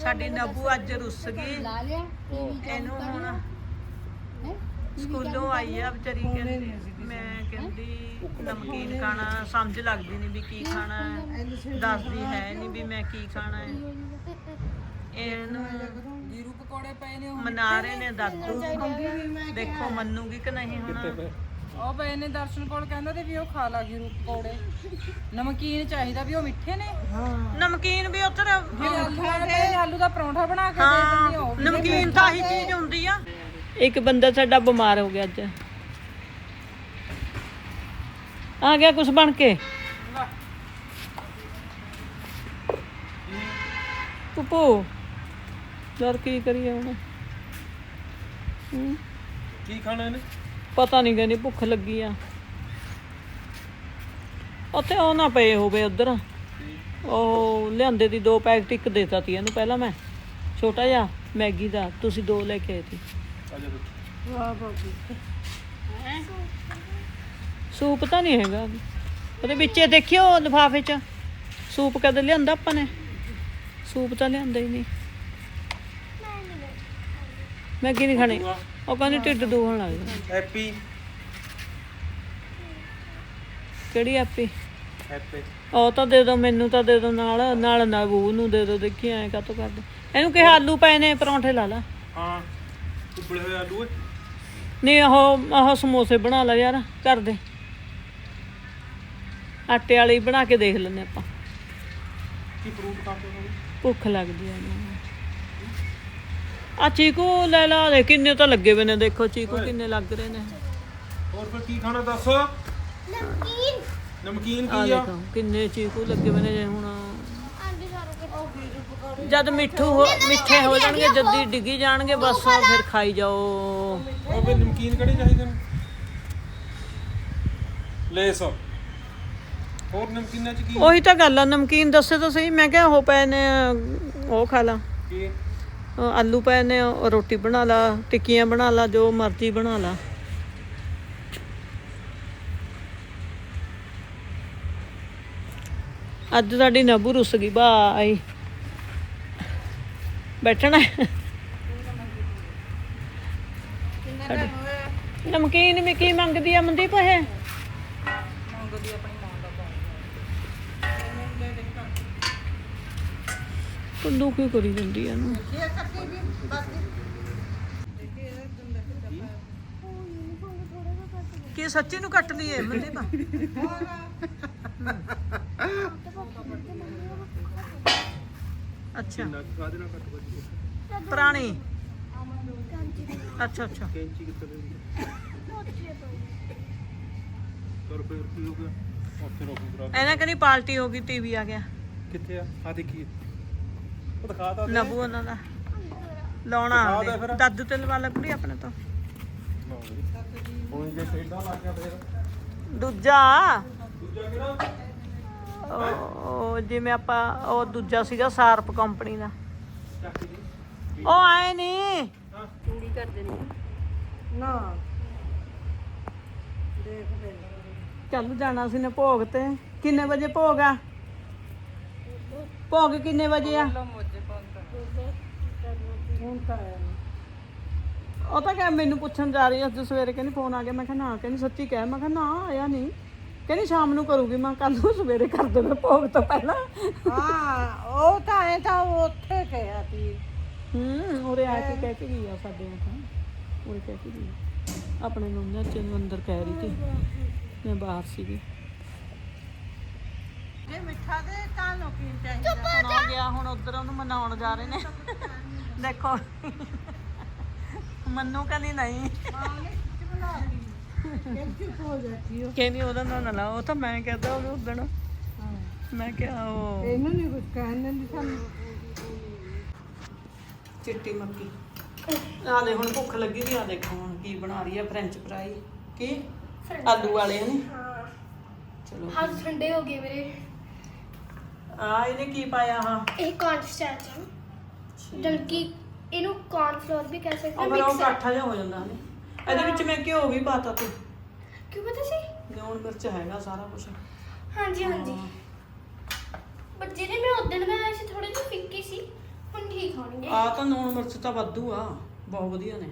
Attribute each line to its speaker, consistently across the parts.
Speaker 1: ਸਾਡੀ ਨਬੂ ਅੱਜ ਰੁੱਸ ਗਈ।
Speaker 2: ਲਾ ਲਿਆ
Speaker 1: ਇਹਨੂੰ ਹੁਣ ਸਕੂਲੋਂ ਆਈ ਆ ਵਿਚਾਰੀ ਕਹਿੰਦੀ ਮੈਂ ਕਹਿੰਦੀ ਨਮਕੀਨ ਖਾਣਾ ਸਮਝ ਲੱਗਦੀ ਨਹੀਂ ਵੀ ਕੀ ਖਾਣਾ ਹੈ। ਦੱਸਦੀ ਹੈ ਨਹੀਂ ਵੀ ਮੈਂ ਕੀ ਖਾਣਾ ਹੈ। ਇਹਨੂੰ
Speaker 3: ਜੀਰੂ ਪਕੌੜੇ ਪਏ ਨੇ
Speaker 1: ਮਨਾ ਰਹੇ ਨੇ ਦਾਦੂ ਦੇਖੋ ਮੰਨੂਗੀ ਕਿ ਨਹੀਂ ਹੁਣ?
Speaker 3: ਉਹ ਪਏ ਨੇ ਦਰਸ਼ਨ ਕੋਲ ਕਹਿੰਦਾ ਤੇ ਵੀ ਉਹ ਖਾ ਲਾ ਜੀਰੂ ਪਕੌੜੇ। ਨਮਕੀਨ ਚਾਹੀਦਾ ਵੀ ਉਹ ਮਿੱਠੇ ਨੇ।
Speaker 1: ਨਮਕੀਨ ਵੀ ਉੱਧਰ
Speaker 3: ਆਲੂ ਦਾ ਪਰੌਂਠਾ ਬਣਾ ਕੇ ਦੇ ਦਿੰਦੀ ਆ ਉਹ
Speaker 1: ਹਾਂ ਨਮਕੀਨ ਤਾਂ ਹੀ ਚੀਜ਼ ਹੁੰਦੀ ਆ। ਇੱਕ ਬੰਦਾ ਸਾਡਾ ਬਿਮਾਰ ਹੋ ਗਿਆ ਅੱਜ। ਆ ਗਿਆ ਕੁਝ ਬਣ ਕੇ। ਪੁੱਪੂ ਯਾਰ ਕੀ ਕਰੀਏ ਹੁਣ? ਹੂੰ?
Speaker 4: ਕੀ ਖਾਣਾ ਇਹਨੇ?
Speaker 1: ਪਤਾ ਨਹੀਂ ਕਹਿੰਦੀ ਭੁੱਖ ਲੱਗੀ ਆ। ਉੱਥੇ ਉਹ ਨਾ ਪਏ ਹੋਵੇ ਉਧਰ। ਉਹ ਲਿਆਂਦੇ ਦੀ ਦੋ ਪੈਕਟ ਇੱਕ ਦੇਤਾ ਤੀ ਇਹਨੂੰ ਪਹਿਲਾਂ ਮੈਂ। ਛੋਟਾ ਜਿਹਾ ਮੈਗੀ ਦਾ ਤੁਸੀਂ ਦੋ ਲੈ ਕੇ ਆਏ ਸੀ। ਸੂਪ ਤਾਂ ਨਹੀਂ ਹੈਗਾ। ਉਹਦੇ ਵਿੱਚ ਇਹ ਦੇਖਿਓ ਲਿਫਾਫੇ 'ਚ। ਸੂਪ ਕਦੇ ਲਿਆਂਦਾ ਆਪਾਂ ਨੇ? ਸੂਪ ਤਾਂ ਲਿਆਂਦਾ ਹੀ ਨਹੀਂ ਮੈਗੀ ਨਹੀਂ ਖਾਣੀ? ਉਹ ਕਹਿੰਦੀ ਢਿੱਡ ਦੁਖਣ ਲੱਗ ਗਿਆ।
Speaker 4: ਹੈਪੀ।
Speaker 1: ਕਿਹੜੀ ਆਪੀ
Speaker 4: ਹੈਪੀ।
Speaker 1: ਉਹ ਤਾਂ ਦੇ ਦੋ ਮੈਨੂੰ ਤਾਂ ਦੇ ਦੋ ਨਾਲ ਨਾਲ ਨਬੂ ਨੂੰ ਦੇ ਦੋ ਦੇਖੀ ਐ ਕਾਤੋਂ ਕਰਦੇ। ਇਹਨੂੰ ਕਿਹਾ ਆਲੂ ਪਏ ਨੇ ਪਰੌਂਠੇ ਲਾ ਲਾ।
Speaker 4: ਹਾਂ ਉਬਲੇ ਹੋਏ ਆਲੂ।
Speaker 1: ਨਹੀਂ ਉਹ ਉਹ ਸਮੋਸੇ ਬਣਾ ਲੈ ਯਾਰ ਕਰ ਦੇ। ਆਟੇ ਵਾਲੇ ਬਣਾ ਕੇ ਦੇਖ ਲੈਨੇ ਆਪਾਂ।
Speaker 4: ਕੀ ਫਰੂਟ ਖਾਂਦੇ ਹੋ
Speaker 1: ਭੁੱਖ ਲੱਗਦੀ ਇਹਨੂੰ ਆ ਚੀਕੂ ਲੈ ਲਾ ਦੇ ਕਿੰਨੇ ਤਾਂ ਲੱਗੇ ਹੋਏ ਨੇ ਦੇਖੋ ਚੀਕੂ ਕਿੰਨੇ ਲੱਗ ਰਹੇ ਨੇ।
Speaker 4: ਹੋਰ ਫਿਰ ਕੀ ਖਾਣਾ ਦੱਸ? ਨਮਕੀਨ। ਨਮਕੀਨ
Speaker 1: ਆ
Speaker 4: ਕੀ ਆ?
Speaker 1: ਦੇਖੋ ਕਿੰਨੇ ਚੀਕੂ ਲੱਗੇ ਹੋਏ ਨੇ ਜੇ ਹੁਣ। ਜਦ ਮਿੱਠੂ ਹੋ ਮਿੱਠੇ ਹੋ ਜਾਣਗੇ ਜੱਦੀ ਡਿੱਗੀ ਜਾਣਗੇ ਬਸ ਫਿਰ ਖਾਈ ਜਾਓ।
Speaker 4: ਉਹ ਫਿਰ ਨਮਕੀਨ ਕਿਹੜੀ ਚਾਹੀਦੇ ਨੇ? ਲੇਸ ਹੋਰ ਨਮਕੀਨਾਂ ਚ ਕੀ?
Speaker 1: ਉਹੀ ਤਾਂ ਗੱਲ ਆ ਨਮਕੀਨ ਦੱਸੇ ਤਾਂ ਸਹੀ ਮੈਂ ਕਿਹਾ ਉਹ ਪਏ ਨੇ ਉਹ ਖਾ ਲਾ।
Speaker 4: ਕੀ?
Speaker 1: ਆਲੂ ਪਏ ਨੇ ਰੋਟੀ ਬਣਾ ਲਾ ਟਿੱਕੀਆਂ ਬਣਾ ਲਾ ਜੋ ਮਰਜ਼ੀ ਬਣਾ ਲਾ। ਅੱਜ ਸਾਡੀ ਨਬੂ ਰੁੱਸ ਗਈ ਬਾਈ ਬੈਠਣਾ ਨਮਕੀਨ ਵੀ ਕੀ ਮੰਗਦੀ ਆ ਮਨਦੀਪ ਇਹ?
Speaker 3: ਮੰਗਦੀ ਆਪਣੀ ਮਾਂ ਦਾ
Speaker 1: ਕੁੱਲੂ ਕੀ ਕਰੀ ਜਾਂਦੀ ਆ ਨੂੰ ਕੀ ਸੱਚੀ ਨੂੰ ਕੱਟ ਲਈਏ ਅੱਛਾ
Speaker 4: ਨਾਲ ਕੱਟ ਵੱਜੀ
Speaker 1: ਪੁਰਾਣੀ। ਅੱਛਾ ਅੱਛਾ।
Speaker 4: ਕੈਂਚੀ ਕਿੱਥੇ ਦੇ ਕਰ ਫਿਰ ਕੀ ਹੋ ਗਿਆ ਉੱਥੇ ਰੋਕ
Speaker 1: ਇਹਨਾਂ ਕਹਿੰਦੀ ਪਾਰਟੀ ਹੋ ਗਈ ਟੀਵੀ ਆ ਗਿਆ।
Speaker 4: ਕਿੱਥੇ ਆ? ਆ ਦੇਖੀ ਉਹ ਦਿਖਾ ਤਾ ਦੇ
Speaker 1: ਨਬੂ ਉਹਨਾਂ ਦਾ। ਲਾਉਣਾ
Speaker 4: ਦਿਖਾ ਦੇ
Speaker 1: ਆਉਂਦੇ
Speaker 4: ਫਿਰ।
Speaker 1: ਦਾਦੂ ਤੇ ਲਵਾ ਲੱਕੜੀ ਆਪਣੇ ਤੋਂ।
Speaker 4: ਹੁਣ ਜੇ ਖੇਡਾਂ ਲੱਗ ਗਿਆ ਫਿਰ।
Speaker 1: ਦੂਜਾ।
Speaker 4: ਦੂਜਾ ਕਿਹੜਾ?
Speaker 1: ਉਹ ਉਹ ਜਿਵੇਂ ਆਪਾਂ ਉਹ ਦੂਜਾ ਸੀਗਾ ਸਾਰਪ ਕੰਪਨੀ ਦਾ।
Speaker 4: ਚੱਕ ਜੀ।
Speaker 1: ਉਹ ਆਏ ਨਹੀਂ
Speaker 2: ਨਾ। ਦੇਖ ਦੇ
Speaker 1: ਚੱਲ ਜਾਣਾ ਸੀ ਨੇ ਭੋਗ ਤੇ। ਕਿੰਨੇ ਵਜੇ ਭੋਗ ਆ? ਭੋਗ ਕਿੰਨੇ ਵਜੇ ਆ?
Speaker 3: ਲੋ
Speaker 2: ਹੁਣ ਤਾਂ ਆਇਆ ਨੀ।
Speaker 1: ਉਹ ਤਾਂ ਕਹਿ ਮੈਨੂੰ ਪੁੱਛਣ ਜਾ ਰਹੀ ਅੱਜ ਸਵੇਰੇ ਕਹਿੰਦੀ ਫੋਨ ਆ ਗਿਆ। ਮੈਂ ਕਿਹਾ ਨਾ ਕਹਿੰਦੀ ਸੱਚੀ ਕਹਿ ਮੈਂ ਕਿਹਾ ਨਾ ਆਇਆ ਨਹੀਂ ਕਹਿੰਦੀ ਸ਼ਾਮ ਨੂੰ ਕਰੂਗੀ ਮੈਂ ਕੱਲ ਨੂੰ ਸਵੇਰੇ ਕਰ ਦੇਣਾ ਭੋਗ ਤੋਂ ਪਹਿਲਾਂ।
Speaker 2: ਹਾਂ ਉਹ ਤਾਂ ਐ ਤਾਂ ਉਹ ਉੱਥੇ ਗਿਆ ਸੀ।
Speaker 1: ਹੂੰ ਉਰੇ ਆ ਕੇ ਕਹਿ ਕੇ ਗਈ ਆ ਸਾਡੇ ਨਾਲ ਤਾਂ ਉਰੇ ਕਹਿ ਕੇ ਗਈ ਆ। ਆਪਣੇ ਨੂੰ ਨਾ ਚੰਨ ਅੰਦਰ ਕਹਿ ਰਹੀ ਸੀ। ਮੈਂ ਬਾਹਰ ਸੀਗੀ।
Speaker 2: ਜੇ ਮਿੱਠਾ ਦੇ ਤਾਂ ਨੋਕੀਨ ਚਾਹੀਦਾ
Speaker 1: ਹੁਣ ਆ ਗਿਆ ਹੁਣ ਉਧਰ ਉਹਨੂੰ ਮਨਾਉਣ ਜਾ ਰਹੇ ਨੇ। ਦੇਖੋ। ਮੰਨੂ ਕਹਿੰਦੀ ਨਹੀਂ।
Speaker 2: ਹੋ
Speaker 1: ਕਹਿੰਦੀ ਉਹਦਾ ਨਾਂ ਨਾ ਲਾਓ ਉਹ ਤਾਂ ਮੈਂ ਕਹਿੰਦਾ ਉਹਨੂੰ ਉਦਣ ਮੈਂ ਕਿਹਾ ਉਹ
Speaker 2: ਇਹਨੂੰ ਨਹੀਂ ਕੁਝ ਕਹਿਣ ਦਿੰਦੀ ਸਾਨੂੰ।
Speaker 1: ਚਿੱਟੀ ਮੱਕੀ। ਆ ਦੇ ਹੁਣ ਭੁੱਖ ਲੱਗੀ ਦੀ ਆ ਦੇਖੋ ਹੁਣ ਕੀ ਬਣਾ ਰਹੀ ਆ ਫ੍ਰੈਂਚ ਫਰਾਈ ਕੀ? ਆਲੂ ਵਾਲੇ ਨੇ? ਚਲੋ।
Speaker 5: ਹੱਥ ਠੰਡੇ ਹੋ ਗਏ ਮੇਰੇ
Speaker 1: ਆ ਇਹਨੇ ਕੀ ਪਾਇਆ ਆ
Speaker 5: ਇਹ ਹੈ ਜਲਕੀ ਇਹਨੂੰ ਕੌਰਨ ਫਲੋਰ ਵੀ ਕਹਿ ਸਕਦੇ
Speaker 1: ਉਹ
Speaker 5: ਹਾਂ
Speaker 1: ਫਿਰ ਉਹ
Speaker 5: ਮਿਕਸ ਹੈ
Speaker 1: ਇਕੱਠਾ ਜਿਹਾ ਹੋ ਜਾਂਦਾ ਨੇ ਇਹਦੇ ਵਿੱਚ ਮੈਂ ਘਿਓ ਵੀ ਪਾਤਾ ਤੂੰ।
Speaker 5: ਕਿਉਂ ਪਤਾ ਸੀ?
Speaker 1: ਲੂਣ ਮਿਰਚ ਹੈਗਾ ਸਾਰਾ ਕੁਝ
Speaker 5: ਹਾਂਜੀ ਹਾਂਜੀ। ਬਟ ਜਿਹੜੇ ਮੈਂ ਉਦੋਂ ਬਣਾਇਆ ਸੀ ਥੋੜੇ ਜਿਹੇ ਫਿੱਕੀ ਸੀ ਹੁਣ ਠੀਕ ਹੋਣਗੇ।
Speaker 1: ਆ ਤਾਂ ਨੂਣ ਮਿਰਚ ਤਾਂ ਵਾਧੂ ਆ ਬਹੁਤ ਵਧੀਆ ਨੇ।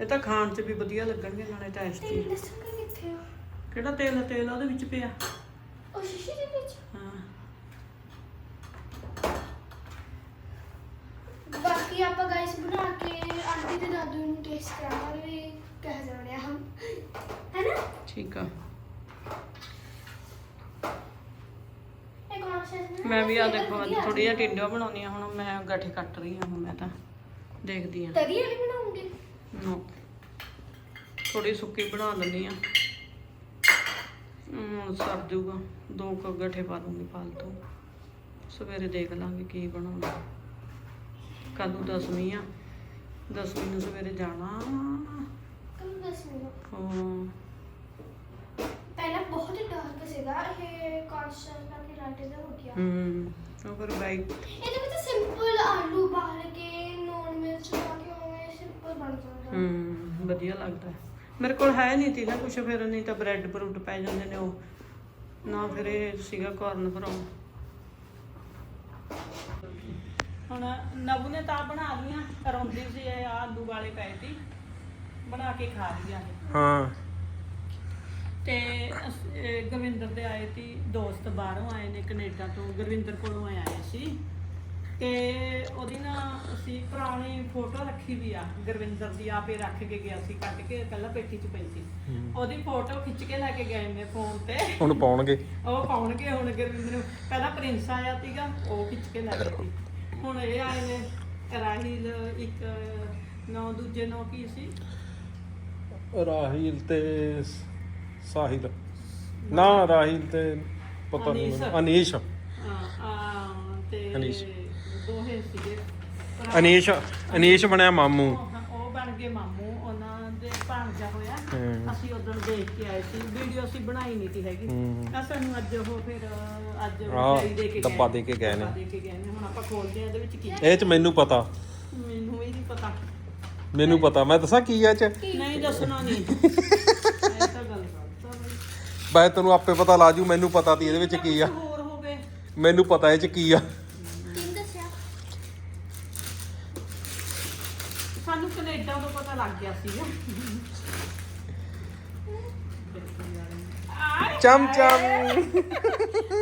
Speaker 1: ਇਹ ਤਾਂ ਖਾਣ 'ਚ ਵੀ ਵਧੀਆ ਲੱਗਣਗੇ ਨਾਲੇ ਟੇਸਟੀ
Speaker 5: ਤੇਲ ਦੱਸੋਗੇ ਕਿੱਥੇ ਆ?
Speaker 1: ਕਿਹੜਾ ਤੇਲ ਆ? ਤੇਲ ਉਹਦੇ ਵਿੱਚ ਪਿਆ।
Speaker 5: ਉਹ ਸ਼ੀਸ਼ੇ ਦੇ ਵਿੱਚ?
Speaker 1: ਹਾਂ।
Speaker 5: ਬਾਕੀ ਆਪਾਂ ਗਾਇਸ ਬਣਾ ਕੇ ਆਂਟੀ ਤੇ ਦਾਦੂ ਨੂੰ ਟੇਸਟ ਕਰਾਂਗੇ ਵੀ ਕਹਿ ਜਾਣੇ ਹਮ ਹੈਨਾ?
Speaker 1: ਠੀਕ ਆ। ਮੈਂ ਵੀ ਆ ਦੇਖੋ ਅੱਜ ਥੋੜੀ ਜਿਹਾ ਟਿੰਡੋ ਬਣਾਉਣੀ ਆ ਹੁਣ ਮੈਂ ਗੱਠੇ ਕੱਟ ਰਹੀ ਆ ਹੁਣ ਮੈਂ ਤਾਂ ਦੇਖਦੀ ਆ
Speaker 5: ਤਰੀ ਵਾਲੀ ਬਣਾਉਂਗੇ?
Speaker 1: ਨੋ। ਥੋੜੀ ਸੁੱਕੀ ਬਣਾ ਲੈਂਦੀ ਆ ਹਮ ਸਰ ਜੂਗਾ ਦੋ ਕੁ ਗੱਠੇ ਪਾ ਦੂੰਗੀ ਫਾਲਤੂ। ਸਵੇਰੇ ਦੇਖ ਲਾਂਗੇ ਕੀ ਬਣਾਉਣਾ ਕੱਲ ਨੂੰ ਦਸਵੀਂ ਆ? ਦਸਵੀਂ ਨੂੰ ਸਵੇਰੇ ਜਾਣਾ।
Speaker 5: ਕਮ ਦੱਸ ਮੈਨੂੰ
Speaker 1: ਹਾਂ।
Speaker 5: ਪਹਿਲਾਂ ਬਹੁਤ ਡਾਰਕ ਸੀਗਾ ਇਹ ਕੌਨਸ਼ੀਅਸ ਕਰਕੇ ਰਾਤੇ ਦਾ ਹੋ ਗਿਆ।
Speaker 1: ਹਮ ਉਹ ਬਾਈ
Speaker 5: ਇਹਦੇ ਵਿੱਚ ਸਿੰਪਲ ਆਲੂ ਬਾਲ ਕੇ ਨੂਣ ਮਿਰਚ ਪਾ ਕੇ ਉਵੇਂ ਸਿੰਪਲ ਬਣ ਜਾਂਦਾ।
Speaker 1: ਹਮ ਵਧੀਆ ਲੱਗਦਾ। ਹੈ। ਮੇਰੇ ਕੋਲ ਹੈ ਨਹੀਂ ਤੀ ਨਾ ਕੁਛ ਫਿਰ ਨਹੀਂ ਤਾਂ ਬ੍ਰੈਡ ਬਰੂਟ ਪੈ ਜਾਂਦੇ ਨੇ ਉਹ। ਨਾ ਫਿਰ ਇਹ ਸੀਗਾ ਕਾਰਨ ਫਰੋਮ ਹੁਣ ਨਬੂ ਨੇ ਤਾਂ ਬਣਾ ਲੀਆਂ ਰੋਂਦੀ ਸੀ ਇਹ ਆਲੂ ਵਾਲੇ ਪਏ ਤੀ ਬਣਾ ਕੇ ਖਾ ਲਿਆ।
Speaker 4: ਹਾਂ।
Speaker 1: ਤੇ ਅਸ- ਇਹ ਗੁਰਵਿੰਦਰ ਦੇ ਆਏ ਤੀ ਦੋਸਤ ਬਾਹਰੋਂ ਆਏ ਨੇ ਕੈਨੇਡਾ ਤੋਂ ਗੁਰਵਿੰਦਰ ਕੋਲੋਂ ਆਏ ਸੀ। ਤੇ ਉਹਦੀ ਨਾ ਅਸੀਂ ਪੁਰਾਣੀ ਫੋਟੋ ਰੱਖੀ ਵੀ ਆ ਗੁਰਵਿੰਦਰ ਦੀ ਆਪੇ ਰੱਖ ਕੇ ਗਿਆ ਸੀ ਕੱਢ ਕੇ ਪਹਿਲਾਂ ਪੇਟੀ 'ਚ ਪਈ ਸੀ। ਉਹਦੀ ਫੋਟੋ ਖਿੱਚ ਕੇ ਲੈ ਕੇ ਗਏ ਨੇ ਫੋਨ ਤੇ।
Speaker 4: ਹੁਣ ਪਾਉਣਗੇ।
Speaker 1: ਉਹ ਪਾਉਣਗੇ ਹੁਣ ਗੁਰਵਿੰਦਰ ਨੂੰ। ਪਹਿਲਾਂ ਪ੍ਰਿੰਸ ਆਇਆ ਸੀਗਾ ਉਹ ਖਿੱਚ ਕੇ ਲੈ ਗਏ ਸੀ। ਹੁਣ ਇਹ ਆਏ ਨੇ ਰਾਹੀਲ ਇੱਕ ਨੌ ਦੂਜੇ ਨੌ ਕੀ ਸੀ
Speaker 4: ਰਾਹੀਲ ਤੇ ਸਾਹਿਲ ਨਾ ਰਾਹੀਲ ਤੇ ਪਤਾ ਨਹੀਂ
Speaker 1: ਅਨੀਸ਼।
Speaker 4: ਮੈਨੂੰ। ਅਨੀਸ਼
Speaker 1: ਆ ਆ ਤੇ
Speaker 4: ਅਨੀਸ਼।
Speaker 1: ਦੋਹੇ ਸੀਗੇ।
Speaker 4: ਅਨੀਸ਼ ਅਨੀਸ਼ ਬਣਿਆ ਮਾਮੂ
Speaker 1: ਉਹ ਉਹ ਬਣ ਗਏ ਮਾਮੂ ਉਹਨਾਂ ਦੇ ਭਾਣਜਾ ਹੋਇਆ। ਅਸੀਂ ਉਦੋਂ ਦੇਖ ਕੇ ਆਏ ਸੀ ਵੀਡੀਓ ਅਸੀਂ ਬਣਾਈ ਨਹੀਂ ਸੀ ਹੈਗੀ। ਆ ਸਾਨੂੰ ਅੱਜ ਉਹ ਫਿਰ ਅੱਜ ਮਿਠਾਈ ਦੇ ਕੇ
Speaker 4: ਡੱਬਾ
Speaker 1: ਗਏ
Speaker 4: ਦੇ ਕੇ ਗਏ ਨੇ।
Speaker 1: ਦੇ ਕੇ ਗਏ ਨੇ। ਹੁਣ ਆਪਾਂ ਖੋਲਦੇ ਆ ਇਹਦੇ ਵਿੱਚ ਕੀ
Speaker 4: ਇਹ ਚ ਮੈਨੂੰ ਪਤਾ।
Speaker 1: ਮੈਨੂੰ ਵੀ ਨਹੀਂ ਪਤਾ।
Speaker 4: ਮੈਨੂੰ ਪਤਾ। ਮੈਂ ਦੱਸਾਂ ਕੀ ਆ ਇਹ ਚ?
Speaker 1: ਨਹੀਂ ਦੱਸਣਾ ਨਹੀਂ ਇਹ ਤਾਂ ਗੱਲ ਕਰਤਾ ਬਈ।
Speaker 4: ਤੈਨੂੰ ਆਪੇ ਪਤਾ ਲਾ ਜੂ ਮੈਨੂੰ ਪਤਾ ਤੀ ਇਹਦੇ ਵਿੱਚ ਕੀ ਆ।
Speaker 1: ਕੁਛ ਹੋਰ ਹੋਵੇ।
Speaker 4: ਮੈਨੂੰ ਪਤਾ ਇਹ ਚ ਕੀ ਆ।
Speaker 5: ਕਿੰਨ ਦੱਸਿਆ?
Speaker 1: ਸਾਨੂੰ ਕੈਨੇਡਾ ਤੋਂ ਪਤਾ ਲੱਗ ਗਿਆ ਸੀਗਾ ਆਏ
Speaker 4: ਚਮ ਚਮ।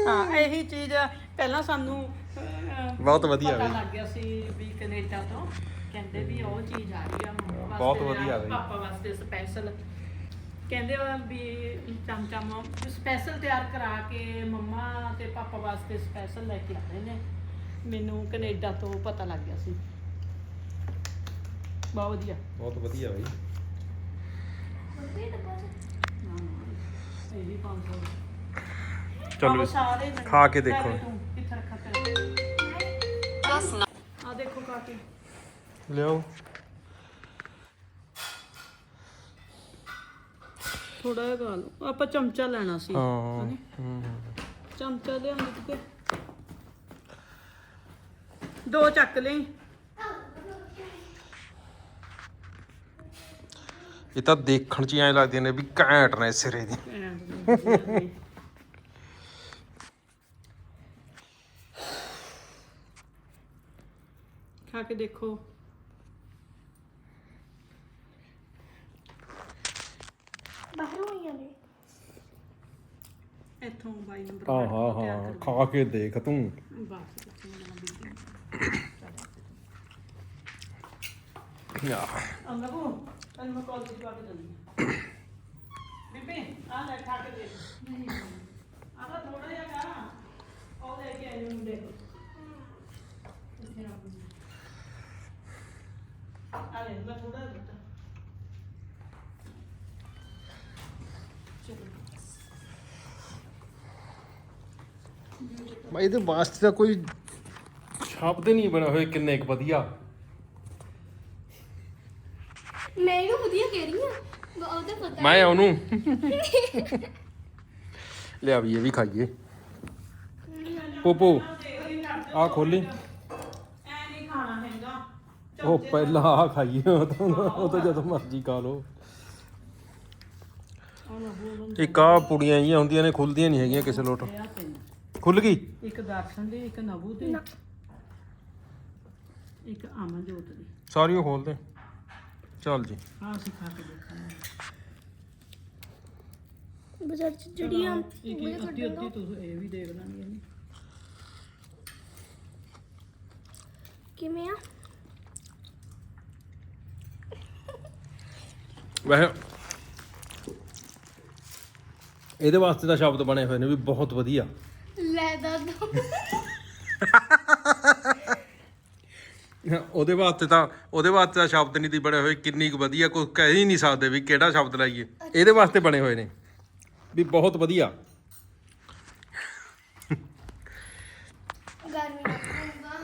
Speaker 1: ਹਾਂ ਇਹੀ ਚੀਜ਼ ਪਹਿਲਾਂ ਸਾਨੂੰ ਅਹ,
Speaker 4: ਬਹੁਤ ਵਧੀਆ
Speaker 1: ਪਤਾ
Speaker 4: ਬਈ।
Speaker 1: ਲੱਗ ਗਿਆ ਸੀ ਵੀ ਕੈਨੇਡਾ ਤੋਂ। ਕਹਿੰਦੇ ਵੀ ਉਹ ਚੀਜ਼ ਆ ਰਹੀ ਆ ਮੰਮਾ ਵਾਸਤੇ
Speaker 4: ਬਹੁਤ ਵਧੀਆ ਬਈ।
Speaker 1: ਪਾਪਾ ਵਾਸਤੇ ਸਪੈਸ਼ਲ ਕਹਿੰਦੇ ਆ ਵੀ ਚਮ ਚਮ ਸਪੈਸ਼ਲ ਤਿਆਰ ਕਰਾ ਕੇ ਮੰਮਾ ਤੇ ਪਾਪਾ ਵਾਸਤੇ ਸਪੈਸ਼ਲ ਲੈ ਕੇ ਆਏ ਨੇ। ਮੈਨੂੰ ਕੈਨੇਡਾ ਤੋਂ ਪਤਾ ਲੱਗ ਗਿਆ ਸੀ। ਬਹੁਤ ਵਧੀਆ।
Speaker 4: ਬਹੁਤ ਵਧੀਆ ਬਈ
Speaker 1: ਨਾ ਇਹ ਵੀ 500
Speaker 4: ਚਲੋ
Speaker 1: ਸਾਰੇ ਜਣੇ।
Speaker 4: ਖਾ ਕੇ ਦੇਖੋ।
Speaker 1: ਕਿੱਥੇ ਰੱਖਾ ਤੇਰੇ ਆ ਦੇਖੋ ਕਾਟੀ
Speaker 4: ਲਿਆਓ
Speaker 1: ਥੋੜਾ ਜਿਹਾ ਖਾ ਲਓ ਆਪਾਂ ਚਮਚਾ ਲੈਣਾ ਸੀ
Speaker 4: ਹਾਂ
Speaker 1: ਹਨੀ?
Speaker 4: ਹਮ।
Speaker 1: ਚਮਚਾ ਲਿਆਉਂਦੀ ਤੂੰ ਦੋ ਚੱਕ ਲਈ
Speaker 4: ਇਹ ਤਾਂ ਦੇਖਣ ਚ ਐਂ ਲੱਗਦੀਆਂ ਨੇ ਵੀ ਘੈਂਟ ਨੇ ਸਿਰੇ ਦੀ।
Speaker 1: ਖਾ ਕੇ ਦੇਖੋ।
Speaker 5: ਬਾਹਰੋਂ ਆਈਆਂ ਨੇ।
Speaker 1: ਇੱਥੋਂ ਬਾਈ ਨੰਬਰ
Speaker 4: ਹਾਂ ਹਾਂ ਹਾਂ ਖਾ ਕੇ ਦੇਖ ਤੂੰ।
Speaker 1: ਬਸ ਕੁਛ ਨੀ ਲੈਣਾ ਬੀਬੀ।
Speaker 4: ਯਾ
Speaker 1: ਅੰਨਾ ਕੋ ਤੈਨੂੰ ਮੈਂ ਕਾਲ ਤੇ ਜਵਾਬ ਦਿੰਦੀ ਬੀਬੀ ਆ ਲੈ, ਖਾ ਕੇ ਦੇਖ। ਆ ਤਾਂ ਥੋੜਾ ਜਿਹਾ ਖਾ ਉਹ ਲੈ ਕੇ ਆਈ ਮੁੰਡੇ ਆ ਲੈ, ਮੈਂ ਥੋੜਾ ਦਿੱਤਾ।
Speaker 4: ਮੈਂ ਇਹਦੇ ਵਾਸਤੇ ਤਾਂ ਕੋਈ ਸ਼ਬਦ ਹੀ ਨਹੀਂ ਬਣਾ ਹੋਏ ਕਿੰਨੇ ਕੁ ਵਧੀਆ
Speaker 5: ਮੈਂ ਇਹਨੂੰ ਵਧੀਆ ਕਹਿ ਰਹੀ ਹਾਂ ਉਹਦੇ ਪਤਾ
Speaker 4: ਮੈਂ ਉਹਨੂੰ ਲਿਆ ਵੀ ਇਹ ਵੀ ਖਾਈਏ ਪੋਪੋ ਆ ਖੋਲੀ
Speaker 1: ਐ ਨਹੀਂ ਖਾਣਾ ਹੈਗਾ
Speaker 4: ਉਹ ਪਹਿਲਾਂ ਆ ਖਾਈਏ ਉਹ ਤਾਂ ਉਹ ਤਾਂ ਜਦੋਂ ਮਰਜ਼ੀ ਖਾ ਲਓ ਇੱਕ ਆ ਪੁੜੀਆਂ ਜੀਆਂ ਹੁੰਦੀਆਂ ਨੇ ਖੁੱਲਦੀਆਂ ਨਹੀਂ ਹੈਗੀਆਂ ਕਿਸੇ ਲੋਟ। ਖੁੱਲ ਗਈ?
Speaker 1: ਇੱਕ ਦਰਸ਼ਨ ਦੀ ਇੱਕ ਨਬੂ ਦੀ। ਇੱਕ ਅਮਨਜੋਤ ਦੀ।
Speaker 4: ਸਾਰੀ ਉਹ ਖੋਲ ਦੇ ਚੱਲ ਜੀ।
Speaker 1: ਆਹ ਅਸੀਂ ਖਾ ਕੇ ਦੇਖਾਂਗੇ।
Speaker 5: ਬਾਜ਼ਾਰ ਚ ਜਿਹੜੀਆਂ
Speaker 1: ਇੱਕ ਇੱਕ ਅੱਧੀ ਅੱਧੀ ਤੂੰ ਇਹ ਵੀ ਦੇਖ ਲਾਂਗੇ ਨਹੀਂ
Speaker 5: ਕਿਵੇਂ ਆ?
Speaker 4: ਵੈਸੇ ਇਹਦੇ ਵਾਸਤੇ ਤਾਂ ਸ਼ਬਦ ਬਣੇ ਹੋਏ ਨੇ ਵੀ ਬਹੁਤ ਵਧੀਆ।
Speaker 5: ਲੈ ਦਾਦੂ।
Speaker 4: ਉਹਦੇ ਵਾਸਤੇ ਤਾਂ ਉਹਦੇ ਵਾਸਤੇ ਤਾਂ ਸ਼ਬਦ ਨਹੀਂ ਦੀ ਬਣੇ ਹੋਏ ਕਿੰਨੀ ਕੁ ਵਧੀਆ ਕੋਈ ਕਹਿ ਹੀ ਨਹੀਂ ਸਕਦੇ ਵੀ ਕਿਹੜਾ ਸ਼ਬਦ ਲਾਈਏ। ਇਹਦੇ ਵਾਸਤੇ ਬਣੇ ਹੋਏ ਨੇ। ਵੀ ਬਹੁਤ ਵਧੀਆ।
Speaker 5: ਗਰਮੀ ਦਾ ਹੁੰਦਾ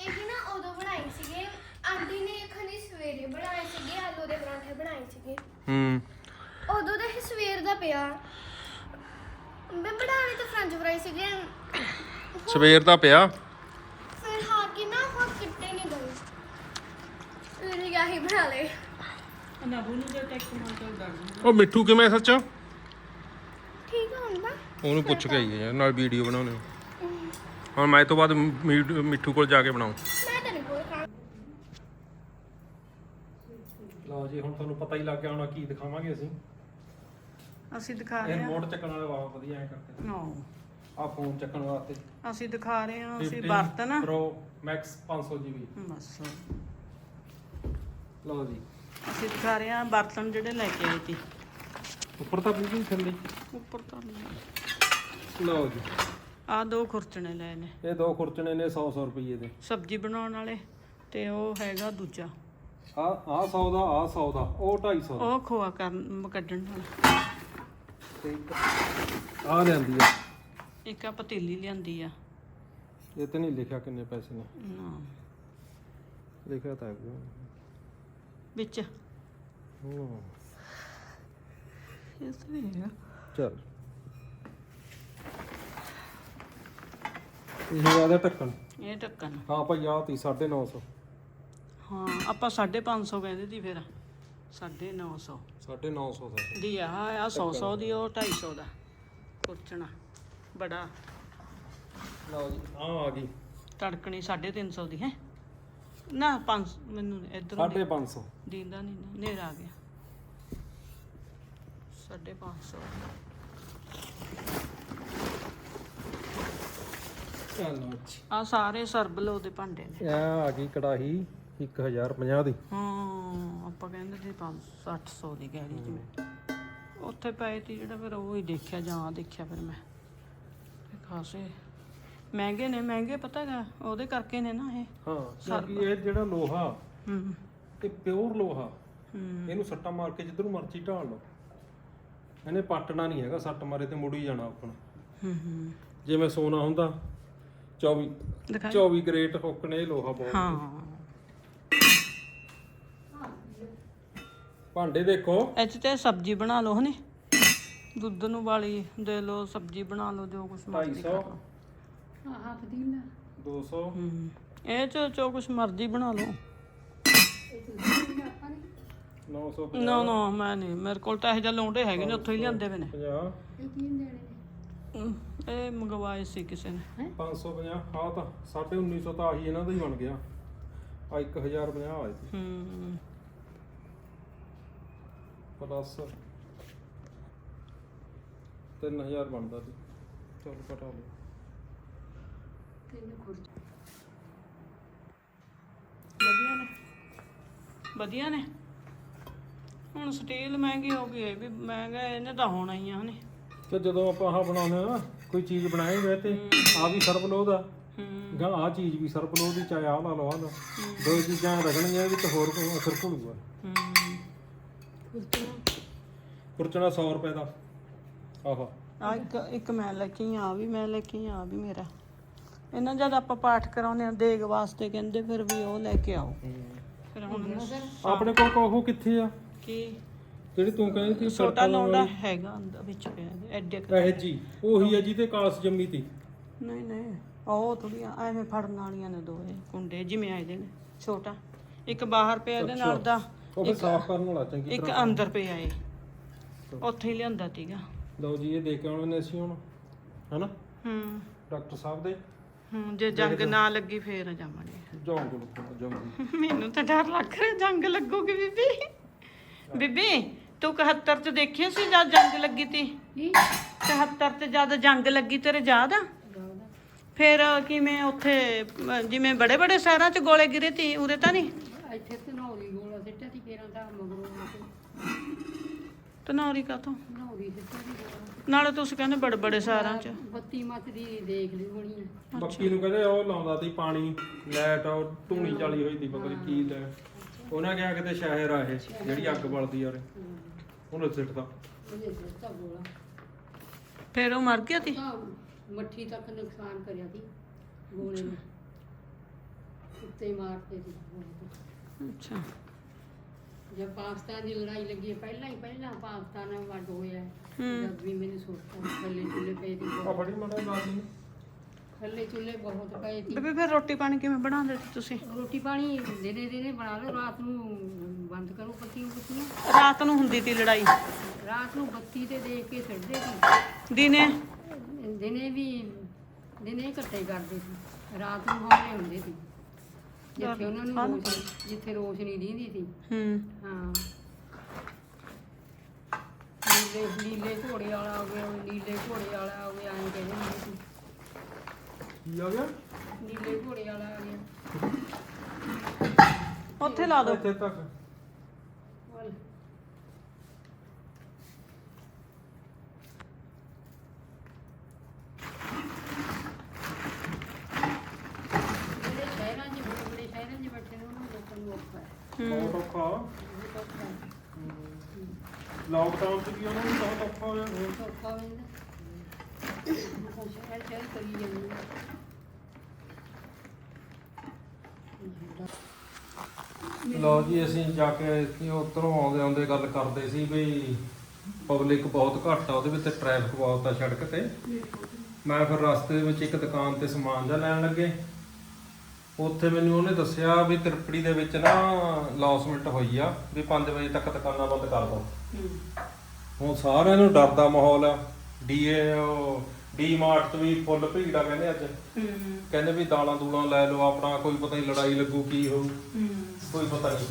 Speaker 5: ਇਹ ਵੀ ਨਾ ਉਦੋਂ ਬਣਾਏ ਸੀਗੇ। ਆਂਟੀ ਨੇ ਖਣੀ ਸਵੇਰੇ ਬਣਾਏ ਸੀਗੇ ਆਲੂ ਦੇ ਪਰਾਂਠੇ ਬਣਾਏ ਸੀਗੇ।
Speaker 4: ਹੂੰ।
Speaker 5: ਉਦੋਂ ਦਾ ਹੀ ਸਵੇਰ ਦਾ ਪਿਆ। ਮੈਂ ਬਣਾਉਣੇ ਤਾਂ ਫ੍ਰੈਂਚ ਫਰਾਈ ਸੀਗੇ।
Speaker 4: ਸਵੇਰ ਦਾ ਪਿਆ?
Speaker 5: ਫਿਰ ਹਾਂ ਕਿ ਨਾ ਹੁਣ ਕਿੱਟੇ ਨਹੀਂ ਗਏ ਫਿਰ ਯਾਹੀ ਬਣਾ ਲਏ।
Speaker 1: ਨਬੂ ਨੂੰ ਜੇ ਟੈਕਸ ਮਾਰ ਕੇ
Speaker 4: ਉਹ ਮਿੱਠੂ ਕਿਵੇਂ ਸੱਚ? ਉਹਨੂੰ ਪੁੱਛ ਕੇ ਆਈਏ ਯਾਰ ਨਾਲ ਵੀਡੀਓ ਬਣਾਉਣੀ ਹੁਣ ਮੈਂ ਇਹ ਤੋਂ ਬਾਅਦ ਮੀ- ਮਿੱਠੂ ਕੋਲ ਜਾ ਕੇ ਬਣਾਉਂ।
Speaker 5: ਮੈਂ ਤਾਂ ਨਹੀਂ ਕੋਈ ਖਾਣਾ
Speaker 4: ਲਓ ਜੀ ਹੁਣ ਤੁਹਾਨੂੰ ਪਤਾ ਹੀ ਲੱਗ ਗਿਆ ਹੋਣਾ ਕੀ ਦਿਖਾਵਾਂਗੇ ਅਸੀਂ।
Speaker 1: ਅਸੀਂ ਦਿਖਾ
Speaker 4: ਇਹ
Speaker 1: ਰਹੇ ਹਾਂ।
Speaker 4: ਰਿਮੋਟ ਚੱਕਣ ਵਾਲਾ ਬਹੁਤ ਵਧੀਆ ਐ ਕਰਕੇ।
Speaker 1: ਨੋ
Speaker 4: ਆ ਫੋਨ ਚੱਕਣ ਵਾਸਤੇ।
Speaker 1: ਅਸੀਂ ਦਿਖਾ ਰਹੇ ਹਾਂ ਅਸੀਂ
Speaker 4: 15
Speaker 1: ਬਰਤਨ
Speaker 4: Pro Max 500 GB
Speaker 1: ਬਸ।
Speaker 4: ਲਓ ਜੀ।
Speaker 1: ਅਸੀਂ ਦਿਖਾ ਰਹੇ ਹਾਂ ਬਰਤਨ ਜਿਹੜੇ ਲੈ ਕੇ ਆਏ ਸੀ।
Speaker 4: ਉੱਪਰ ਤਾਂ ਬਿਲਕੁਲ ਥੱਲੇ।
Speaker 1: ਉੱਪਰ ਤਾਂ ਨਹੀਂ।
Speaker 4: ਲਓ ਜੀ।
Speaker 1: ਆ ਦੋ ਖੁਰਚਣੇ ਲਏ ਨੇ।
Speaker 4: ਇਹ ਦੋ ਖੁਰਚਣੇ ਨੇ 100 100 ਰੁਪਏ ਦੇ।
Speaker 1: ਸਬਜ਼ੀ ਬਣਾਉਣ ਵਾਲੇ ਤੇ ਉਹ ਹੈਗਾ ਦੂਜਾ।
Speaker 4: ਆ ਆ 100 ਦਾ ਆ 100 ਦਾ ਉਹ 250 ਦਾ।
Speaker 1: ਉਹ ਖੋਆ ਕਰਨ ਕੱਢਣ ਵਾਲਾ।
Speaker 4: ਤੇ ਆ। ਲੈਂਦੀ ਆ।
Speaker 1: ਇੱਕ ਆ ਪਤੀਲੀ ਲਿਆਂਦੀ ਆ।
Speaker 4: ਇਹ ਤੇ ਨਹੀਂ ਲਿਖਿਆ ਕਿੰਨੇ ਪੈਸੇ ਨੇ।
Speaker 1: ਨਾ।
Speaker 4: ਲਿਖਿਆ ਤਾਂ ਹੈਗਾ।
Speaker 1: ਵਿੱਚ।
Speaker 4: ਹੂੰ।
Speaker 1: ਇਸ ਨਹੀਂ ਹੈਗਾ
Speaker 4: ਚਲ। ਇਹ ਵਾਦਾ ਟੱਕਣ
Speaker 1: ਇਹ ਢੱਕਣ।
Speaker 4: ਹਾਂ ਭਾਈ ਆ ਤੀ 950
Speaker 1: ਹਾਂ ਆਪਾਂ 550 ਕਹਿੰਦੇ ਸੀ ਫਿਰ। 950
Speaker 4: 950 ਦਾ
Speaker 1: ਦੀ ਆ ਆ 100 100 ਦੀ ਉਹ 250 ਦਾ। ਖੁਰਚਣਾ ਬੜਾ।
Speaker 4: ਲਓ ਜੀ ਆ ਆ ਗਈ।
Speaker 1: ਤੜਕਣੀ 350 ਦੀ ਹੈ? ਨਾ 5 ਮੈਨੂੰ ਇਧਰੋਂ
Speaker 4: 550
Speaker 1: ਦੀਂਦਾ ਨਹੀਂ ਨਾ ਨੇਰ ਆ ਗਿਆ। 550
Speaker 4: ਚਲੋ
Speaker 1: ਆ। ਸਾਰੇ ਸਰਬਲੋ ਦੇ ਭਾਂਡੇ ਨੇ।
Speaker 4: ਆ ਆ ਗਈ ਕੜਾਹੀ 1050 ਦੀ।
Speaker 1: ਹਾਂ ਆਪਾਂ ਕਹਿੰਦੇ ਸੀ 500 800 ਦੀ ਕਹਿ ਰਹੀ ਜਿਵੇਂ ਉੱਥੇ ਪਏ ਤੀ ਜਿਹੜਾ ਫਿਰ ਉਹ ਹੀ ਦੇਖਿਆ ਜਾਂ ਦੇਖਿਆ ਫਿਰ ਮੈਂ। ਤੇ ਖਾਸੇ ਮਹਿੰਗੇ ਨੇ ਮਹਿੰਗੇ ਪਤਾ ਹੈਗਾ ਉਹਦੇ ਕਰਕੇ ਨੇ ਨਾ ਇਹ।
Speaker 4: ਹਾਂ ਕਿਉਂਕਿ ਇਹ ਜਿਹੜਾ ਲੋਹਾ
Speaker 1: ਹੂੰ।
Speaker 4: ਇਹ ਪਿਓਰ ਲੋਹਾ।
Speaker 1: ਹੂੰ।
Speaker 4: ਇਹਨੂੰ ਸੱਟਾ ਮਾਰ ਕੇ ਜਿੱਧਰ ਨੂੰ ਮਰਜ਼ੀ ਢਾਲ ਲਓ। ਇਹਨੇ ਪੱਟਣਾ ਨਹੀਂ ਹੈਗਾ ਸੱਟ ਮਾਰੇ ਤੇ ਮੁੜ ਹੀ ਜਾਣਾ ਆਪਣਾ
Speaker 1: ਹੂੰ ਹੂੰ।
Speaker 4: ਜਿਵੇਂ ਸੋਨਾ ਹੁੰਦਾ 24
Speaker 1: ਦਿਖਾ
Speaker 4: 24 ਗ੍ਰੇਟ ਹੁੱਕ ਨੇ ਇਹ ਲੋਹਾ ਬਹੁਤ।
Speaker 1: ਹਾਂ।
Speaker 4: ਭਾਂਡੇ ਦੇਖੋ।
Speaker 1: ਇਹ 'ਚ ਤੇ ਸਬਜ਼ੀ ਬਣਾ ਲਓ ਹਨੇ। ਦੁੱਧ ਨੂੰ ਵਾਲੀ ਦੇ ਲਓ ਸਬਜ਼ੀ ਬਣਾ ਲਓ ਜੋ ਕੁਛ ਮਰਜ਼ੀ
Speaker 4: 250 200
Speaker 1: ਹੂੰ ਇਹ ਚ ਜੋ ਕੁਛ ਮਰਜ਼ੀ ਬਣਾ ਲਓ।
Speaker 4: 950
Speaker 1: ਨਾ ਨਾ ਮੈਂ ਨਹੀਂ ਮੇਰੇ ਕੋਲ ਤਾਂ ਇਹ ਜਿਹਾ ਲਾਉਂਦੇ ਹੈਗੇ ਨੇ ਉੱਥੋਂ ਹੀ ਲਿਆਂਦੇ ਵੇ ਨੇ।
Speaker 4: 50
Speaker 1: ਹਮ, ਇਹ ਮੰਗਵਾਏ ਸੀ ਕਿਸੇ ਨੇ।
Speaker 4: 550 ਹਾਂ ਤਾਂ 1950 ਤਾਂ ਆਹੀ ਇਹਨਾਂ ਦਾ ਹੀ ਬਣ ਗਿਆ। ਆ 1050 ਆਏ ਸੀ।
Speaker 1: ਹੂੰ।
Speaker 4: ਪਲੱਸ 3000 ਬਣਦਾ ਸੀ। ਚਲ ਘਟਾ ਲਓ।
Speaker 1: ਵਧੀਆ ਨੇ। ਵਧੀਆ ਨੇ। ਹੁਣ ਸਟੀਲ ਮਹਿੰਗੀ ਹੋ ਗਈ ਹੈ ਵੀ ਮਹਿੰਗਾ ਇਹਨੇ ਤਾਂ ਹੋਣਾ ਹੀ ਆ ਹਨੇ।
Speaker 4: ਤੇ ਜਦੋਂ ਆਪਾਂ ਆਹ ਬਣਾਉਂਦੇ ਆ ਨਾ ਕੋਈ ਚੀਜ਼ ਬਣਾਏਗੇ ਤੇ ਆ ਵੀ ਸਰਬਲੋਹ ਦਾ।
Speaker 1: ਹੂੰ।
Speaker 4: ਜਾਂ ਆ ਚੀਜ਼ ਵੀ ਸਰਬਲੋਹ ਦੀ ਚਾਹੇ ਆਹ ਲਾ ਲਓ ਆਹ ਲਾ ਦੋ ਚੀਜ਼ਾਂ ਰਗਣਗੀਆਂ ਇਹਦੇ ਵਿੱਚ ਹੋਰ ਕੋਈ ਅਸਰ ਘੁਲੂਗਾ।
Speaker 1: ਹੂੰ।
Speaker 4: ਖੁਰਚਣਾ 100 ਰੁਪਏ ਦਾ। ਆਹਾ।
Speaker 1: ਆ ਇੱਕ ਇੱਕ ਮੈਂ ਲੈ ਕੇ ਆਈ ਆ ਵੀ ਮੈਂ ਲੈ ਕੇ ਆਈ ਆ ਵੀ ਮੇਰਾ। ਇਹਨਾਂ ਜਦ ਆਪਾਂ ਪਾਠ ਕਰਾਉਂਦੇ ਆ ਦੇਗ ਵਾਸਤੇ ਕਹਿੰਦੇ ਫਿਰ ਵੀ ਉਹ ਲੈ ਕੇ ਆਓ। ਫਿਰ ਹੁਣ
Speaker 4: ਆਪਣੇ ਕੋਲ ਉਹ ਕਿੱਥੇ ਆ?
Speaker 1: ਕੀ?
Speaker 4: ਜਿਹੜੀ ਤੂੰ ਕਹਿੰਦੀ ਸੀ?
Speaker 1: ਛੋਟਾ ਲੌਂਡਾ ਹੈਗਾ ਅੰਦਰ ਵਿੱਚ ਪਿਆ ਇਹਦੇ, ਐਡੇ ਕੁ-
Speaker 4: ਇਹ ਜੀ ਉਹੀ ਆ ਜਿਹਦੇ ਕਾਸ ਜੰਮੀ ਤੀ।
Speaker 1: ਨਹੀਂ ਨਹੀਂ ਉਹ ਥੋੜੀਆਂ ਐਵੇਂ ਫੜਨ ਵਾਲੀਆਂ ਨੇ ਦੋ ਇਹ ਕੁੰਡੇ ਜਿਵੇਂ ਆਏ ਦੇ ਨੇ ਛੋਟਾ। ਇੱਕ ਬਾਹਰ ਪਿਆ ਇਹਦੇ ਨਾਲ ਦਾ
Speaker 4: ਉਹ ਫਿਰ ਸਾਫ਼ ਕਰਨ ਵਾਲਾ ਚੰਗੀ
Speaker 1: ਇੱਕ ਅੰਦਰ ਪਿਆ ਏ ਉੱਥੇ ਹੀ ਲਿਆਂਦਾ ਤੀਗਾ
Speaker 4: ਲਓ ਜੀ ਇਹ ਦੇ ਕੇ ਆਉਣੇ ਨੇ ਅਸੀਂ ਹੁਣ ਹਨਾ?
Speaker 1: ਹੂੰ।
Speaker 4: ਡਾਕਟਰ ਸਾਹਿਬ ਦੇ।
Speaker 1: ਹੂੰ ਜੇ ਜੰਗ ਨਾ ਲੱਗੀ ਫੇਰ ਜਾਵਾਂਗੇ।
Speaker 4: ਜੰਗ ਜੰਗ।
Speaker 1: ਮੈਨੂੰ ਤਾਂ ਡਰ ਲੱਗ ਰਿਹਾ ਜੰਗ ਲੱਗੂਗੀ ਬੀਬੀ। ਬੀਬੀ ਤੂੰ 71 ਚ ਦੇਖਿਆ ਸੀ ਜਦ ਜੰਗ ਲੱਗੀ ਤੀ? 71 ਤੇ ਜਦ ਜੰਗ ਲੱਗੀ ਤੇਰੇ ਯਾਦ ਆ? ਫਿਰ ਕਿਵੇਂ ਉੱਥੇ ਜਿਵੇਂ ਬੜੇ ਬੜੇ ਸ਼ਹਿਰਾਂ ਚ ਗੋਲੇ ਗਿਰੇ ਤੀ ਉਰੇ ਤਾਂ ਨਹੀਂ?
Speaker 6: ਇੱਥੇ ਤੇ ਨੌਰੀ ਗੋਲਾ ਸਿੱਟਿਆ ਸੀ ਕੇਰਾਂ ਦਾ ਮਗਰੋਂ
Speaker 1: ਤਨੌਰੀ ਕਾਤੋਂ
Speaker 6: ਨੌਰੀ ਸਿੱਟਿਆ ਸੀ ਗੋਲਾ
Speaker 1: ਨਾਲੇ ਤੁਸੀਂ ਕਹਿੰਦੇ ਬੜੇ ਬੜੇ ਸ਼ਹਿਰਾਂ ਚ।
Speaker 6: ਬੱਤੀ ਮੱਚਦੀ ਦੇਖ ਲਈ ਹੋਣੀ।
Speaker 4: ਬੱਕੀ ਨੂੰ ਕਹਿੰਦੇ ਉਹ ਲਾਉਂਦਾ ਸੀ ਪਾਣੀ ਲਾਈਟ ਉਹ ਧੂਣੀ ਚਾਲੀ ਹੋਈ ਸੀ ਪਤਾ ਕੀ ਲੈ ਉਹਨਾਂ ਕਿਹਾ ਕਿਤੇ ਸ਼ਹਿਰ ਆ ਇਹ ਜਿਹੜੀ ਅੱਗ ਬਲਦੀ ਆ ਉਰੇ। ਉਹਨੂੰ ਸਿੱਟਦਾ
Speaker 6: ਉਹਨੇ ਸਿੱਟਾ ਗੋਲਾ
Speaker 1: ਫਿਰ ਉਹ ਮਰ ਗਿਆ ਤੀ
Speaker 6: ਤਾਂ ਮੱਠੀ ਤੱਕ ਨੁਕਸਾਨ ਕਰਿਆ ਸੀ ਗੋਲੇ ਨੇ ਉੱਤੇ ਮਾਰਦੇ ਸੀ।
Speaker 1: ਅੱਛਾ
Speaker 6: ਜਦ ਪਾਕਿਸਤਾਨ ਦੀ ਲੜਾਈ ਲੱਗੀ ਪਹਿਲਾਂ ਹੀ ਪਹਿਲਾਂ ਪਾਕਿਸਤਾਨ ਨਾਲ ਵੱਡ ਹੋਇਆ। ਜਦ ਵੀ ਮੈਨੂੰ ਸੋਚਦਾ ਥੱਲੇ ਚੁੱਲੇ ਪਏ ਸੀ
Speaker 4: ਆ। ਫੜੀ ਮੜਾ
Speaker 6: ਥੱਲੇ ਚੁੱਲੇ ਬਹੁਤ ਪਏ ਸੀ।
Speaker 1: ਬੇਬੇ ਫਿਰ ਰੋਟੀ ਪਾਣੀ ਕਿਵੇਂ ਬਣਾਉਂਦੇ ਸੀ ਤੁਸੀਂ?
Speaker 6: ਰੋਟੀ ਪਾਣੀ ਦਿਨੇ ਦਿਨੇ ਬਣਾ ਲਓ ਰਾਤ ਨੂੰ ਬੰਦ ਕਰੋ ਪੱਤੀਆਂ ਪੁੱਤੀਆਂ।
Speaker 1: ਰਾਤ ਨੂੰ ਹੁੰਦੀ ਤੀ ਲੜਾਈ?
Speaker 6: ਰਾਤ ਨੂੰ ਬੱਤੀ ਤੇ ਦੇਖ ਕੇ ਛੱਡਦੇ ਸੀ।
Speaker 1: ਦਿਨੇ?
Speaker 6: ਦਿਨੇ ਵੀ ਦਿਨੇ ਇਕੱਠੇ ਕਰਦੇ ਸੀ। ਰਾਤ ਨੂੰ ਹੌਲੇ ਹੁੰਦੇ ਸੀ। ਜਿੱਥੇ ਉਹਨਾਂ ਨੂੰ
Speaker 1: ਸਾਨੂੰ
Speaker 6: ਰੋਸ਼ਨੀ ਜਿੱਥੇ ਰੋਸ਼ਨੀ ਦੀਂਦੀ ਸੀ।
Speaker 1: ਹੂੰ।
Speaker 6: ਹਾਂ। ਨੀਲੇ ਨੀਲੇ ਘੋੜੇ ਵਾਲਾ ਹੋ ਗਿਆ ਨੀਲੇ ਘੋੜੇ ਵਾਲਾ ਹੋ ਗਿਆ ਐਂ ਕਹਿੰਦੇ ਹੁੰਦੇ ਸੀ।
Speaker 4: ਕੀ ਆ ਗਿਆ?
Speaker 6: ਨੀਲੇ ਘੋੜੇ ਵਾਲਾ ਆ ਗਿਆ।
Speaker 1: ਉੱਥੇ ਲਾ ਦੋ।
Speaker 4: ਇੱਥੇ ਤੱਕ।
Speaker 6: ਵੱਲ। ਜਿਹੜੇ ਸ਼ਹਿਰਾਂ 'ਚ ਬੜੇ ਬੜੇ ਸ਼ਹਿਰਾਂ 'ਚ ਬੈਠੇ ਨੇ ਉਹਨਾਂ ਲੋਕਾਂ ਨੂੰ ਔਖਾ ਹੈ।
Speaker 4: ਬਹੁਤ ਔਖਾ।
Speaker 6: ਬਹੁਤ ਔਖਾ ਹੈ।
Speaker 4: ਲਾਕਡਾਊਨ ਚ ਵੀ ਉਹਨਾਂ ਨੂੰ ਬਹੁਤ ਔਖਾ ਹੋਇਆ
Speaker 6: ਬਹੁਤ ਔਖਾ ਹੋ ਜਾਂਦਾ। ਉਹ ਸ਼ਹਿਰ ਸ਼ਹਿਰ ਕਰੀ ਜਾਂਦੇ ਨੇ।
Speaker 4: ਲਓ ਜੀ ਅਸੀਂ ਜਾ ਕੇ ਉਧਰੋਂ ਆਉਂਦੇ ਆਉਂਦੇ ਗੱਲ ਕਰਦੇ ਸੀ ਵੀ ਪਬਲਿਕ ਬਹੁਤ ਘੱਟ ਆ ਉਹਦੇ ਵਿੱਚ ਟ੍ਰੈਫਿਕ ਬਹੁਤ ਆ ਸੜਕ ਤੇ। ਮੈਂ ਫਿਰ ਰਸਤੇ ਦੇ ਵਿੱਚ ਇੱਕ ਦੁਕਾਨ ਤੇ ਸਮਾਨ ਜਾ ਲੈਣ ਲੱਗੇ। ਉੱਥੇ ਮੈਨੂੰ ਉਹਨੇ ਦੱਸਿਆ ਵੀ ਤ੍ਰਿਪੜੀ ਦੇ ਵਿੱਚ ਨਾ ਲੌਸਮੈਂਟ ਹੋਈ ਆ ਵੀ 5 ਵਜੇ ਤੱਕ ਦੁਕਾਨਾਂ ਬੰਦ ਕਰ ਦੋ। ਹੁਣ ਸਾਰਿਆਂ ਨੂੰ ਡਰ ਦਾ ਮਾਹੌਲ ਆ। ਡੀਏ ਡੀ ਮਾਰਟ 'ਚ ਵੀ ਫੁੱਲ ਭੀੜ ਕਹਿੰਦੇ ਅੱਜ। ਕਹਿੰਦੇ ਵੀ ਦਾਲਾਂ ਦੂਲਾਂ ਲੈ ਲਓ ਆਪਣਾ ਕੋਈ ਪਤਾ ਨਹੀਂ ਲੜਾਈ ਲੱਗੂ ਕੀ ਹੋਊ। ਕੋਈ ਪਤਾ ਨਹੀਂ।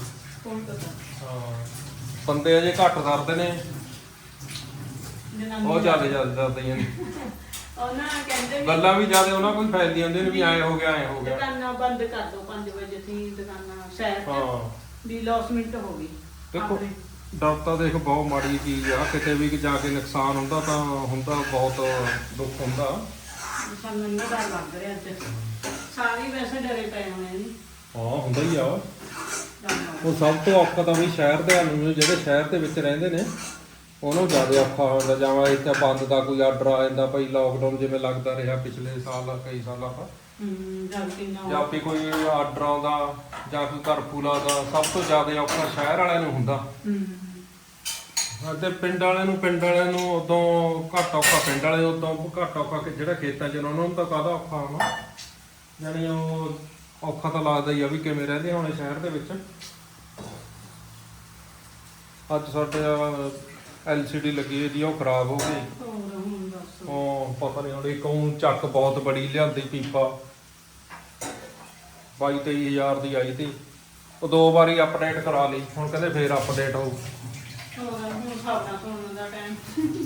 Speaker 4: ਹਾਂ। ਬੰਦੇ ਅਜੇ ਘੱਟ ਕਰਦੇ ਨੇ। ਉਹ ਦੱਸਦੀਆਂ ਨੇ
Speaker 1: ਉਹਨਾਂ ਕਹਿੰਦੇ
Speaker 4: ਗੱਲਾਂ ਵੀ ਜ਼ਿਆਦਾ ਉਹਨਾਂ ਕੋਈ ਫੈਲਦੀਆਂ ਹੁੰਦੀਆਂ ਨੇ ਵੀ ਐ ਹੋ ਗਿਆ ਐ ਹੋ ਗਿਆ।
Speaker 1: ਦੁਕਾਨਾਂ ਬੰਦ ਕਰ ਦੋ 5 ਵਜੇ ਸੀ ਦੁਕਾਨਾਂ ਸ਼ਹਿਰ
Speaker 4: ਹਾਂ।
Speaker 1: ਵੀ ਲੌਸਮੈਂਟ ਹੋ ਗਈ।
Speaker 4: ਦੇਖੋ
Speaker 1: ਆਪਣੇ।
Speaker 4: ਡਰ ਤਾਂ ਦੇਖ ਬਹੁਤ ਮਾੜੀ ਚੀਜ਼ ਆ ਕਿਤੇ ਵੀ ਜਾ ਕੇ ਨੁਕਸਾਨ ਹੁੰਦਾ ਤਾਂ ਹੁੰਦਾ ਬਹੁਤ ਦੁੱਖ ਹੁੰਦਾ।
Speaker 1: ਸਾਨੂੰ ਇੰਨਾ ਡਰ ਲੱਗ ਰਿਹਾ ਅੱਜ ਸਾਰੇ ਵੈਸੇ ਡਰੇ ਪਏ ਹੋਣੇ ਨੇ
Speaker 4: ਹਾਂ ਹੁੰਦਾ ਹੀ ਆ। ਉਹ ਸਭ ਤੋਂ ਔਖਾ ਤਾਂ ਵੀ ਸ਼ਹਿਰ ਦੇ ਨੂੰ ਜਿਹੜੇ ਸ਼ਹਿਰ ਦੇ ਵਿੱਚ ਰਹਿੰਦੇ ਨੇ ਉਹਨੂੰ ਜ਼ਿਆਦਾ ਔਖਾ ਹੁੰਦਾ। ਜਾਂ ਇੱਥੇ ਬੰਦ ਦਾ ਕੋਈ ਆਰਡਰ ਆ ਜਾਂਦਾ ਭਾਈ ਲੋਕਡਾਊਨ ਜਿਵੇਂ ਲੱਗਦਾ ਰਿਹਾ ਪਿਛਲੇ ਸਾਲ ਕਈ ਸਾਲਾਂ ਤੋਂ।
Speaker 1: ਹੂੰ
Speaker 4: ਜਾਂ ਵੀ ਕੋਈ ਆਰਡਰ ਆਉਂਦਾ ਜਾਂ ਕੋਈ ਕਰਫਿਊ ਲਾਉਂਦਾ ਸਭ ਤੋਂ ਜ਼ਿਆਦਾ ਔਖਾ ਸ਼ਹਿਰ ਵਾਲਿਆਂ ਨੂੰ ਹੁੰਦਾ।
Speaker 1: ਹੂੰ
Speaker 4: ਅਤੇ ਪਿੰਡ ਵਾਲਿਆਂ ਨੂੰ ਪਿੰਡ ਵਾਲਿਆਂ ਨੂੰ ਉਦੋਂ ਘੱਟ ਔਖਾ ਪਿੰਡ ਵਾਲੇ ਉਦੋਂ ਘੱਟ ਔਖਾ ਕਿ ਜਿਹੜਾ ਖੇਤਾਂ 'ਚ ਨੇ ਉਹਨਾਂ ਨੂੰ ਤਾਂ ਕਾਹਦਾ ਔਖਾ ਹੋਣਾ? ਯਾਨੀ ਉਹ ਔਖਾ ਤਾਂ ਲੱਗਦਾ ਹੀ ਆ ਵੀ ਕਿਵੇਂ ਰਹਿੰਦੇ ਹੋਣੇ ਸ਼ਹਿਰ ਦੇ ਵਿੱਚ। ਅੱਜ ਸਾਡੇ ਐਲਸੀਡੀ ਲੱਗੀ ਹੋਈ ਸੀ ਉਹ ਖਰਾਬ ਹੋ ਗਈ।
Speaker 1: ਹੋਰ ਹੁਣ ਦੱਸ।
Speaker 4: ਉਹ ਪਤਾ ਨਹੀਂ ਹੁਣ ਇੱਕ ਉਹ ਚੱਕ ਬਹੁਤ ਬੜੀ ਲਿਆਂਦੀ ਪੀਪਾ। 22 23000 ਦੀ ਆਈ ਤੀ ਉਹ ਦੋ ਵਾਰੀ ਅਪਡੇਟ ਕਰਾ ਲਈ। ਹੁਣ ਕਹਿੰਦੇ ਫੇਰ ਅਪਡੇਟ ਹੋਊ।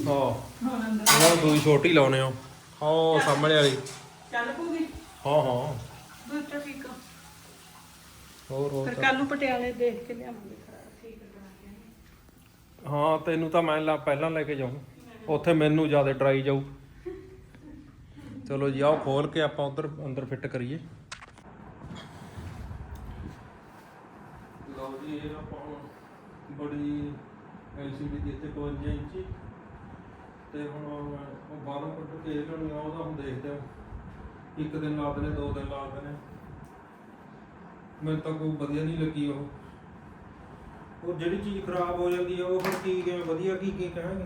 Speaker 4: ਹਾਂ। ਦੂਈ ਛੋਟੀ ਲਾਉਨੇ ਹੋ। ਹਾਂ ਸਾਹਮਣੇ ਵਾਲੀ।
Speaker 1: ਚੱਲ ਪੂਗੀ।
Speaker 4: ਹਾਂ ਹਾਂ।
Speaker 1: ਦੂਜਾ ਠੀਕ ਆ।
Speaker 4: ਹੋਰ ਹੋਰ
Speaker 1: ਫਿਰ ਕੱਲ ਨੂੰ ਪਟਿਆਲੇ ਦੇਖ ਕੇ ਲਿਆਵਾਂਗੇ ਖਰਾ ਠੀਕ ਕਰਾ ਕੇ
Speaker 4: ਹਾਂ ਤੈਨੂੰ ਤਾਂ ਮੈਂ ਪਹਿਲਾਂ ਲੈ ਕੇ ਜਾਊਂ। ਉੱਥੇ ਮੈਨੂੰ ਜ਼ਿਆਦਾ ਡਰਾਈ ਜਾਊ। ਚਲੋ ਜੀ ਆਓ ਖੋਲ ਕੇ ਆਪਾਂ ਉਧਰ ਅੰਦਰ ਫਿੱਟ ਕਰੀਏ। ਲਓ ਆਪਾਂ ਹੁਣ ਬੜੀ LCD ਦੀ ਇੱਥੇ 52 ਇੰਚੀ ਤੇ ਹੁਣ ਉਹ ਬਾਹਰੋਂ ਕੱਢ ਕੇ ਲੈਣੀ ਆ ਉਹਦਾ ਹੁਣ ਦੇਖਦੇ ਹਾਂ ਇੱਕ ਦਿਨ ਲਾਦੇ ਨੇ ਦੋ ਦਿਨ ਲਾਦੇ ਨੇ ਮੈਨੂੰ ਤਾਂ ਕੋਈ ਵਧੀਆ ਨਹੀਂ ਲੱਗੀ ਉਹ। ਉਹ ਜਿਹੜੀ ਚੀਜ਼ ਖਰਾਬ ਹੋ ਜਾਂਦੀ ਹੈ ਉਹ ਫਿਰ ਕੀ ਕਿਵੇਂ ਵਧੀਆ ਕੀ ਕੀ ਕਹਾਂਗੇ?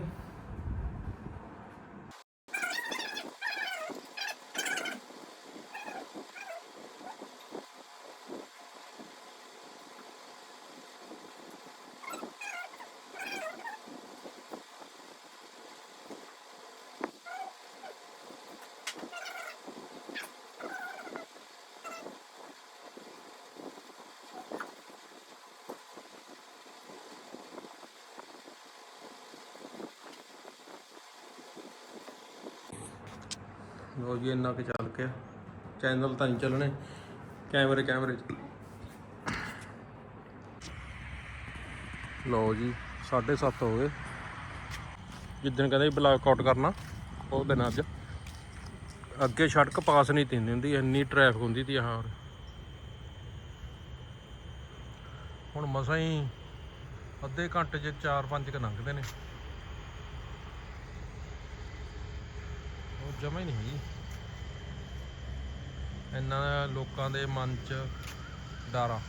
Speaker 4: ਲੋ ਜੀ, ਇੰਨਾ ਕਿ ਚੱਲ ਕੇ ਚੈਨਲ ਤਾਂ ਨਹੀਂ ਚੱਲਣੇ, ਕੈਮਰੇ ਕੈਮਰੇ ਲਓ ਲੋ ਜੀ 7:30 ਹੋ ਗਏ। ਜਿੱਦਣ ਕਹਿੰਦੇ ਬਲੌਕ ਆਊਟ ਕਰਨਾ, ਉਹ ਦਿਨ ਅੱਜ। ਅੱਗੇ ਸੜਕ ਪਾਸ ਨਹੀਂ ਤਿੰਦੀ ਹੁੰਦੀ ਇੰਨੀ ਟ੍ਰੈਫਿਕ ਹੁੰਦੀ ਤੀ ਹਾਂ ਹੁਣ ਮਸਾਂ ਹੀ ਅੱਧੇ ਘੰਟੇ 'ਚ 4-5 ਕ ਲੰਘਦੇ ਨੇ। ਉਹ ਜਮਾ ਹੀ ਨਹੀਂ ਹੈਗੀ। ਇਹਨਾਂ ਲੋਕਾਂ ਦੇ ਮਨ 'ਚ ਡਰ ਆ।